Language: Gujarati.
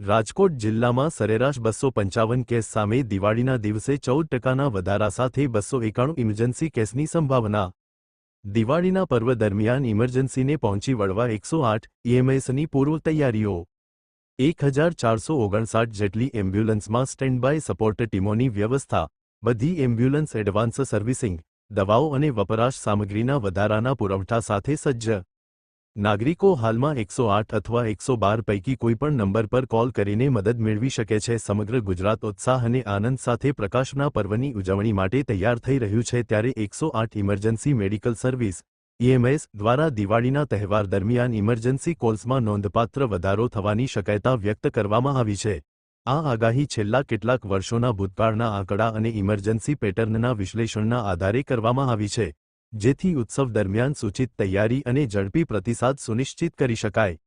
રાજકોટ જિલ્લામાં સરેરાશ બસો પંચાવન કેસ સામે દિવાળીના દિવસે ચૌદ ટકાના વધારા સાથે બસો એકાણું ઇમરજન્સી કેસની સંભાવના. દિવાળીના પર્વ દરમિયાન ઇમરજન્સીને પહોંચી વળવા એકસો આઠ ઈએમએસની પૂર્વ તૈયારીઓ. એક હજાર ચારસો ઓગણસાઠ જેટલી એમ્બ્યુલન્સમાં સ્ટેન્ડ બાય સપોર્ટ ટીમોની વ્યવસ્થા, બધી એમ્બ્યુલન્સ એડવાન્સ સર્વિસિંગ, દવાઓ અને વપરાશ સામગ્રીના વધારાના પુરવઠા સાથે સજ્જ. નાગરિકો હાલમાં એકસો આઠ અથવા એકસો બાર પૈકી કોઈપણ નંબર પર કોલ કરીને મદદ મેળવી શકે છે. સમગ્ર ગુજરાત ઉત્સાહ અને આનંદ સાથે પ્રકાશના પર્વની ઉજવણી માટે તૈયાર થઈ રહ્યું છે ત્યારે એકસો આઠ ઇમરજન્સી મેડિકલ સર્વિસ ઈએમએસ દ્વારા દિવાળીના તહેવાર દરમિયાન ઇમરજન્સી કોલ્સમાં નોંધપાત્ર વધારો થવાની શક્યતા વ્યક્ત કરવામાં આવી છે. આ આગાહી છેલ્લા કેટલાક વર્ષોના ભૂતકાળના આંકડા અને ઇમરજન્સી પેટર્નના વિશ્લેષણના આધારે કરવામાં આવી છે. જેથી ઉત્સવ દરમિયાન સૂચિત તૈયારી અને ઝડપી પ્રતિસાદ સુનિશ્ચિત કરી શકાય.